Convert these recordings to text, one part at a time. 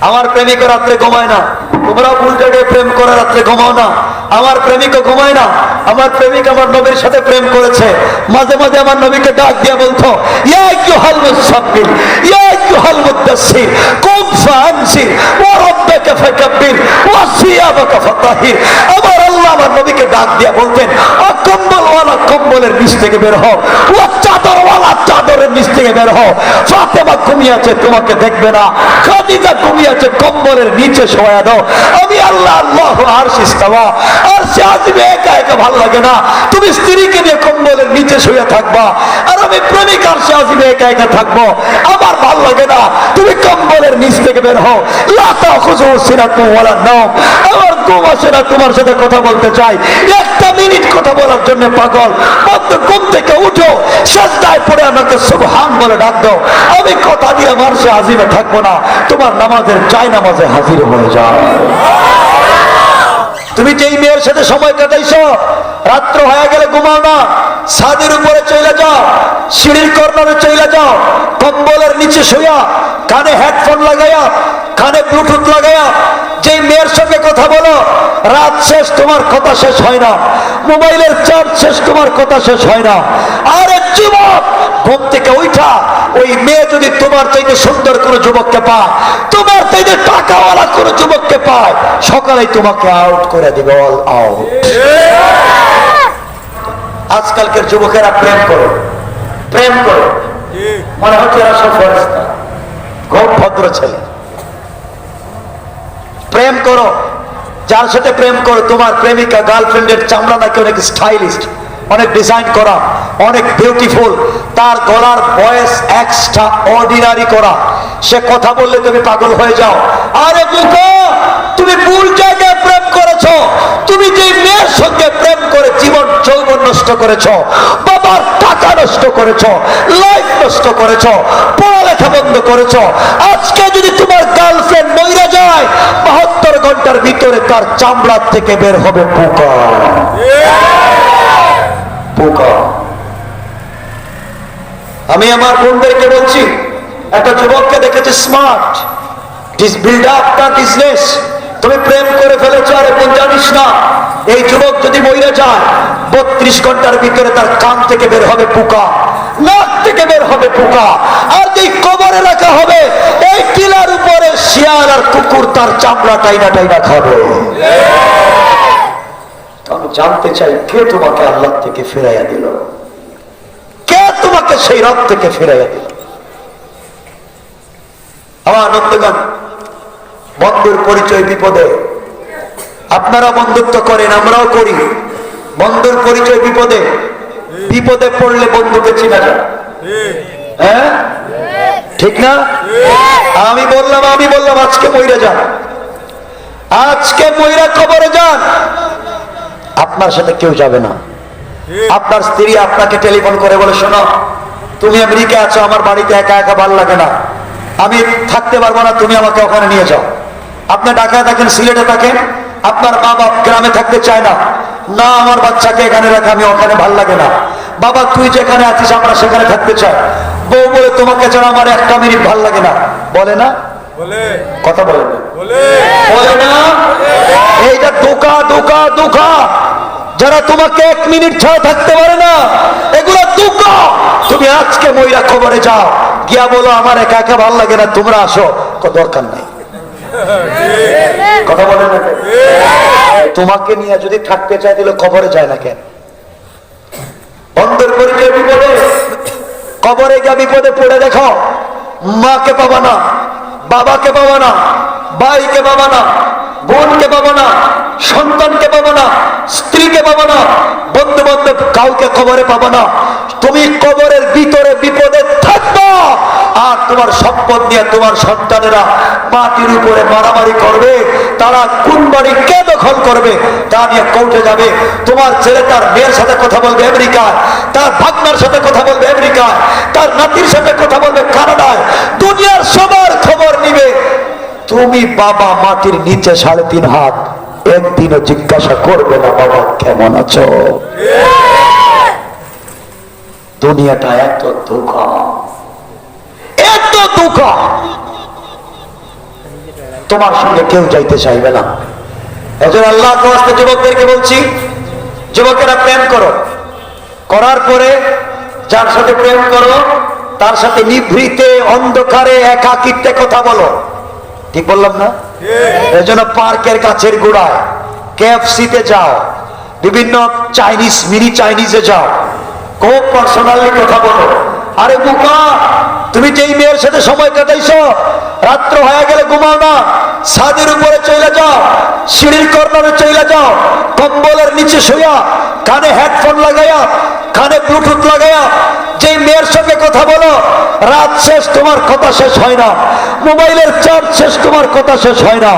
আমার প্রেমিক রাত্রে ঘুমায় না। তোমরা ভুল জায়গায় প্রেম করে রাত্রে ঘুমাও না। আমার প্রেমিকও ঘুমায় না। আমার প্রেমিক আমার নবীর সাথে প্রেম করেছে। মাঝে মাঝে আমার নবীকে ডাক দিয়ে বলতো আমার নবীকে ডাক দিয়ে বলতেন ও কম্বলওয়ালা কম্বলের নিচ থেকে বের হও ও চাদরের নিচ থেকে বের হও। ফাতেমা ঘুমিয়েছে তোমাকে দেখবে না। খাদিজা ঘুমিয়েছে কম্বলের নিচে শোয়া দাও। আমি আল্লাহ আল্লাহ আর সিস্তাবা আর সে আসবে একা একা ভালো লাগে না। তুমি স্ত্রীকে নিয়ে কম্বলের নিচে শুয়ে থাকবা। আর আমি প্রেমিক আর সে আসবে একা একা থাকব। আমার ভালো লাগে না। তুমি কম্বলের নিচ থেকে বের হও। তোমার আমার সাথে কথা বলতে চাই। একটা মিনিট কথা বলার জন্য পাগল। ঘুম থেকে উঠো, সাজদায় পড়ে আমাকে সুবহান বলে ডাক দাও। আমি কথা দিয়ে মারসে হাজিরে থাকব না। তোমার নামাজের চাই নামাজে হাজির হয়ে যাও। তুমি যেই মেয়ের সাথে সময় কাটাইছ, রাত্র হয়ে গেলে ঘুমাও না, ছাদের উপরে চলে যাও, সিঁড়ির কর্নারে চলে যাও, কম্বলের নিচে শুয়া কানে হেডফোন লাগাইয়া, কানে ব্লুটুথ লাগাইয়া, যেই মেয়ের সঙ্গে কথা বলো, রাত শেষ, তোমার কথা শেষ হয় না, মোবাইলের চার্জ শেষ, তোমার কথা শেষ হয় না। আরে যুবক! ঘুম থেকে উঠা, ওই মেয়ে যদি তোমার চাইতে সুন্দর কোনো যুবককে পায়, তোমার চাইতে টাকাওয়ালা কোনো যুবককে পায় সকালে তোমাকে আউট করে দিবে অল আউট আজকালকের যুবকেরা প্রেম করো প্রেম করো। মনে হচ্ছে এরা সব ফেরেশতা খুব ভদ্র ছেলে। প্রেম করো। যার সাথে প্রেম করো, তোমার প্রেমিকা গার্লফ্রেন্ডের চামড়া নাকি অনেক স্টাইলিস্ট অনেক ডিজাইন করা, অনেক বিউটিফুল তার গলার ভয়েস এক্সট্রা অর্ডিনারি করা। সে কথা বললে তুমি পাগল হয়ে যাও। আরে বুকো, তুমি ভুল জায়গায় প্রেম করেছ। তুমি যে মেয়ের সঙ্গে প্রেম করে জীবন যৌবন নষ্ট করেছ, বাবার টাকা নষ্ট করেছ লাইফ নষ্ট করেছ, পড়ালেখা বন্ধ করেছ, আজকে যদি তোমার গার্লফ্রেন্ড মইরা যায়, বাহাত্তর ঘণ্টার ভিতরে তার চামড়ার থেকে বের হবে পোকা পোকা আমি আমার বোনদেরকে বলছি একটা যুবককে দেখেছি স্মার্ট বিল্ড আপ তার বিজনেস তুমি প্রেম করে ফেলেছ আরে বোন জানিস না এই যুবক যদি মরে যায় বত্রিশ ঘণ্টার ভিতরে তার কান থেকে বের হবে পোকা নাক থেকে বের হবে পোকা আর যেই কবরে রাখা হবে এই টিলার উপরে শিয়াল আর কুকুর তার চামড়া টাইনা টাইনা খাবে। আমি জানতে চাই কে তোমাকে আল্লাহ থেকে ফিরাইয়া দিল? কে তোমাকে সেই রব থেকে ফিরাইয়া দিল। আমার আনন্দগান বন্ধুর পরিচয় বিপদে। আপনারা বন্ধুত্ব করেন, আমরাও করি। বন্ধুর পরিচয় বিপদে। বিপদে পড়লে বন্ধুকে চিনা যায়। হ্যাঁ? ঠিক না? আমি বললাম আমি বললাম, আজকে মইরা যান। আজকে মইরা খবরে যান। আপনার সাথে কেউ যাবে না। আপনার স্ত্রী আপনাকে টেলিফোন করে বলে, শোনো তুমি আমেরিকা আছো আমার বাড়িতে একা একা ভালো লাগে না। আমি থাকতে পারব না তুমি আমাকে ওখানে নিয়ে যাও। আপনি ঢাকায় থাকেন সিলেটে থাকেন আপনার মা বাপ গ্রামে থাকতে চায় না। না আমার বাচ্চাকে এখানে রাখা আমি ওখানে ভালো লাগে না। বাবা তুই যেখানে আছিস আমরা সেখানে থাকতে চাই। বউ বলে তোমাকে ছাড়া আমার একটা মিনিট ভালো লাগে না। বলে না? বলে। কথা বলে না। বলে। বলে না? এইটা দোকা দোকা দোকা যারা তোমাকে এক মিনিট ছাড়া থাকতে পারে না, এগুলো দোকা তুমি আজকে মহিলা খবরে যাও, গিয়া বলো, আমার একা একা ভালো লাগে না, তোমরা আসো। দরকার নাই। কথা বলে না তোমাকে নিয়ে যদি থাকতে চাই দিলে খবরে যায় না কেন? বন্ধের পরিচয় বিপদে। কবরে গিয়া বিপদে পড়ে দেখো, মাকে পাবা না, বাবাকে পাবা না, ভাইকে পাবা না বোনকে পাবো না, সন্তানকে পাবো না, স্ত্রীকে পাবা না বন্ধু বান্ধব কাউকে কবরে পাবা না। তুমি কবরের ভিতরে বিপদে থাকবা আর তোমার সম্পদ নিয়ে তোমার সন্তানেরা মাটির উপরে মারামারি করবে। তারা কোন বাড়ি কে দখল করবে তা নিয়ে কোর্টে যাবে। তোমার ছেলে তার মেয়ের সাথে কথা বলবে আমেরিকায়, তার ভাগনার সাথে কথা বলবে আমেরিকায়, তার নাতির সাথে কথা বলবে কানাডায় দুনিয়ার সবার খবর নিবে তুমি বাবা মাটির নিচে সাড়ে তিন হাত, একদিনও জিজ্ঞাসা করবে না বাবা কেমন আছো? দুনিয়াটা এত দুঃখ। এত দুঃখ। তোমার সঙ্গে কেউ যাইতে চাইবে না। এজন আল্লাহ যুবকদেরকে বলছি, যুবকেরা প্রেম করো। করার পরে যার সাথে প্রেম করো, তার সাথে নিভৃতে অন্ধকারে একাকিত্বে কথা বলো। ঠিক বললাম না? এজন্য পার্কের কাছের গোড়ায় কেএফসিতে যাও বিভিন্ন চাইনিজ মিনি চাইনিজে যাও। খুব পার্সোনালি কথা বলো। আরে বুকা! তুমি যেই মেয়ের সাথে সময় কাটাইছ, রাত্র হয়ে গেলে ঘুমাও না। ছাদের উপরে চলে যাও, সিঁড়ির কর্নারে চলে যাও, কম্বলের নিচে শুয়া কানে হেডফোন লাগাইয়া, কানে ব্লুটুথ লাগাইয়া, যেই মেয়ের সঙ্গে কথা বলো, রাত শেষ, তোমার কথা শেষ হয় না। মোবাইলের চার্জ শেষ, তোমার কথা শেষ হয় না।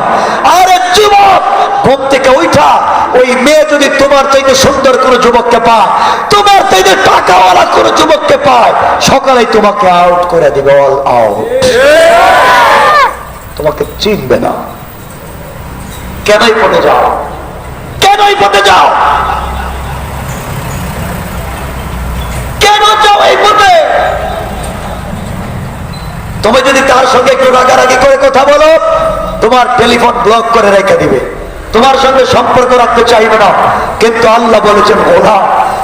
আরে যুবক! ঘুম থেকে উঠা ওই মেয়ে যদি তোমার চাইতে সুন্দর কোনো যুবককে পায়, তোমার চাইতে টাকাওয়ালা কোনো যুবককে পায় সকালে তোমাকে আউট করে দিবে অল আউট তোমাকে চিনবে না। কেনই পথে যাও? কেনই পথে যাও? কেন যাও এই পথে? তুমি যদি তার সঙ্গে একটু রাগারাগি করে কথা বলো, তোমার টেলিফোন ব্লক করে রেখে দিবে। তোমার সঙ্গে সম্পর্ক রাখতে চাইবে না। কিন্তু আল্লাহ বলেছেন, ওলা,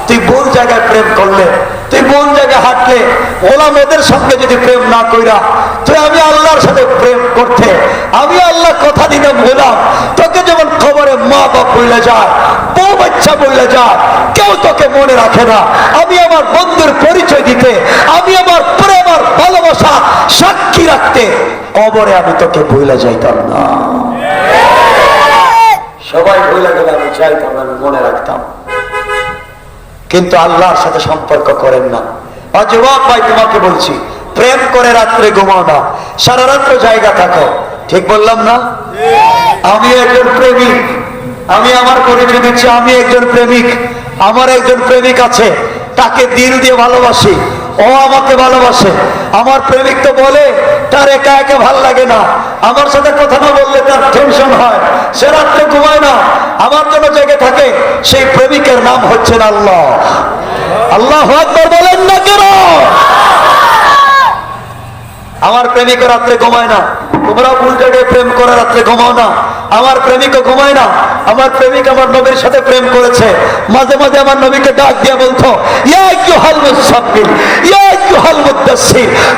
তুই ভুল জায়গায় প্রেম করলে? তুই ভুল জায়গায় হাঁটলে? ওলা ওদের সঙ্গে যদি প্রেম না কইরা তুই আমি আল্লাহর সাথে প্রেম করতে, আমি আল্লাহ কথা দিনে বললাম, তোকে যেমন খবরে মা বাপ বললে যায় বউ বাচ্চা বললে যায়, কেউ তোকে মনে রাখে না। আমি আমার বন্ধুর পরিচয় দিতে, আমি আমার প্রেম আর ভালোবাসা সাক্ষী রাখতে, কবরে আমি তোকে ভুলে যাইতাম না। সবাই ভুলে গেলে আমি চাইতাম আমি মনে রাখতাম। কিন্তু আল্লাহর সাথে সম্পর্ক করেন না। অজবাব ভাই, তোমাকে বলছি, প্রেম করে রাত্রে ঘুমাও না, সারা রাত্র জায়গা থাকো। ঠিক বললাম না? আমি একজন প্রেমিক, আমি আমার পরিচয় দিচ্ছি আমি একজন প্রেমিক, আমার একজন প্রেমিক আছে, তাকে দিল দিয়ে ভালোবাসি। ও আমাকে ভালোবাসে। আমার প্রেমিক তো বলে, তার একা একে ভালো লাগে না। আমার সাথে কথা না বললে তার টেনশন হয়। সে রাত্রে ঘুমায় না। আমার জন্য জেগে থাকে। সেই প্রেমিকের নাম হচ্ছেন আল্লাহ। আল্লাহ একবার বলেন না কেন? আমার প্রেমিক রাত্রে ঘুমায় না। তোমরা ভুল জায়গায় প্রেম করে রাত্রে ঘুমাও না। আমার প্রেমিকও ঘুমায় না। আমার প্রেমিক আমার নবীর সাথে প্রেম করেছে। মাঝে মাঝে আমার নবীকে ডাক দিয়ে বলতো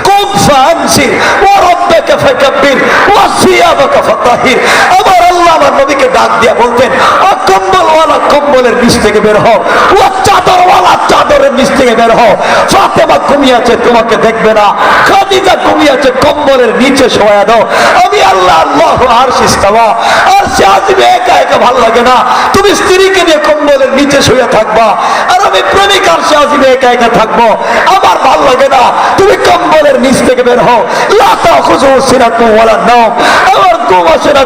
কুম ফানসির ওয়া রাব্বাকা ফাকাব্বির, ওয়া সিয়াবাকা ফাতাহির আমার আল্লাহ আমার নবীকে ডাক দিয়ে বলতেন, ও কম্বলের নিচ থেকে বের হও। ও চাদরওয়ালা, চাদরের নিচ থেকে বের হও। ফাতেমা আছে, তোমাকে দেখবে না। খাদিজা ঘুমিয়েছে কম্বলের নিচে শোয়া দাও। আমি আল্লাহ আল্লাহ আর সিস্তাবা আর সে আসবে একা ভালো লাগে না। তুমি স্ত্রীকে নিয়ে কম্বলের নিচে শুয়ে থাকবা। আর আমি প্রেমিক আর সে আসবে একা একা থাকব। আমার ভালো লাগে না। তুমি কম্বলের নিচ থেকে বের হও। লাতা ওয়ালা নাও আমার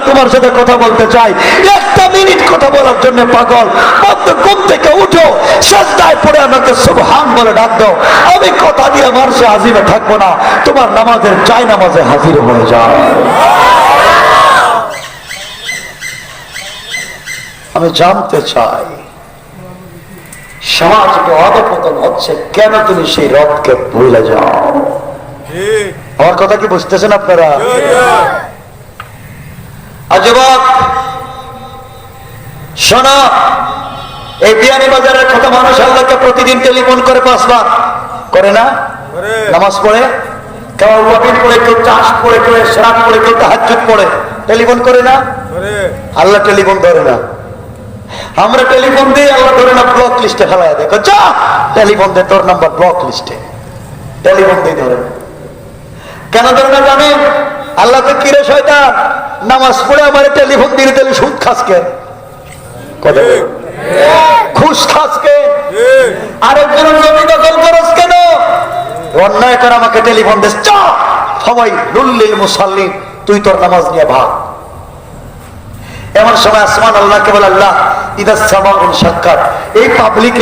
তোমার সাথে কথা বলতে চাই। একটা মিনিট কথা বলার জন্য পাগল। বন্ধ, ঘুম থেকে উঠো। আমাকে সুবহান বলে ডাক দাও। আমি কথা দিয়ে মারসে হাজিরে থাকব না। তোমার নামাজের চাই নামাজে হাজির হয়ে যাও। আমি জানতে চাই সমাজ অধপতন হচ্ছে কেন তুমি সেই রথকে ভুলে যাও? আমার কথা কি বুঝতেছেন আপনারা? যুবক শোনো এই বিয়ানি বাজারের কথা মানুষ আল্লাহকে প্রতিদিন টেলিফোন করে পাঁচবার। করে না? নামাজ পড়ে? কেউ ওয়াবিন পড়ে কেউ চাষ পড়ে কেউ শ্রাপ পড়ে কেউ পড়ে। টেলিফোন করে না? আল্লাহ টেলিফোন ধরে না। আমরা টেলিফোন দিয়ে আল্লাহ ধরে না ব্লক লিস্টে ফেলায় দেখো যা টেলিফোন দে তোর নাম্বার ব্লক লিস্টে টেলিফোন দিয়ে ধরে। কেন ধরে না জানেন আল্লাহ তো কিরে শয়তান? নামাজ পড়ে আমার টেলিফোন দিয়ে দিলে সুদ খাসকে কথা। ঘুষ খাসকে আরেকজন জমি দখল করস কেন? অন্যায় করে আমাকে টেলিফোন দিস চা! সবাই লুল্লিল তুই তোর নামাজ নিয়ে ভাগ। এমন সময় আসমান আল্লাহকে বলে আল্লাহ এই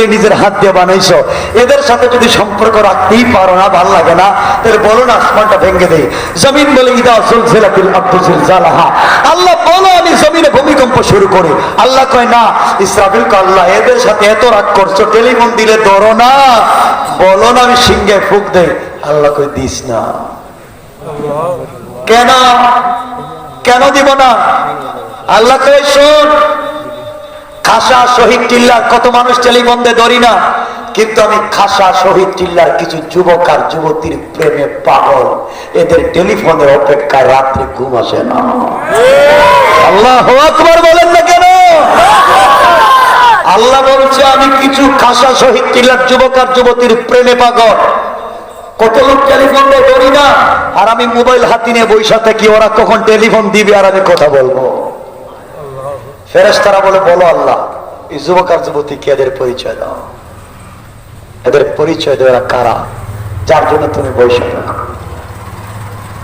নিজের হাত দিয়ে বানাইছো। এদের সাথে যদি সম্পর্ক রাখতেই পারো না, ভালো লাগে না না জমিন বলে ইদা আল্লাহ বলো, আমি ভূমিকম্প শুরু করি। আল্লাহ কয়, না, ইসরাফিল আল্লাহ, এদের সাথে এত রাগ করছ টেলিফোন দিলে ধরো না। বলো না, আমি সিংহে ফুক দেই। আল্লাহ কই দিস না। কেন? কেন দিব না? আল্লাহ কই শোন খাসা শহীদ টিল্লার, কত মানুষ টেলিবন্ধে ধরি না। কিন্তু আমি খাসা শহীদ টিল্লার কিছু যুবক আর যুবতীর প্রেমে পাগল। এদের টেলিফোনের অপেক্ষায় রাত্রে ঘুম আসে না। আল্লাহ আকবর বলেন না কেন? আল্লাহ বলছে, আমি কিছু খাসা শহীদ টিল্লার যুবক আর যুবতীর প্রেমে পাগল। কত লোক টেলিফোন ধরি না। আর আমি মোবাইল হাতি নিয়ে বৈশা থাকি, ওরা কখন টেলিফোন দিবে আর আমি কথা বলব। ফেরেশতারা বলে, বলো আল্লাহ। এই যুবক আর যুবতীকে এদের পরিচয় দাও। এদের পরিচয় দেওয়া কারা? যার জন্য তুমি বৈশাখ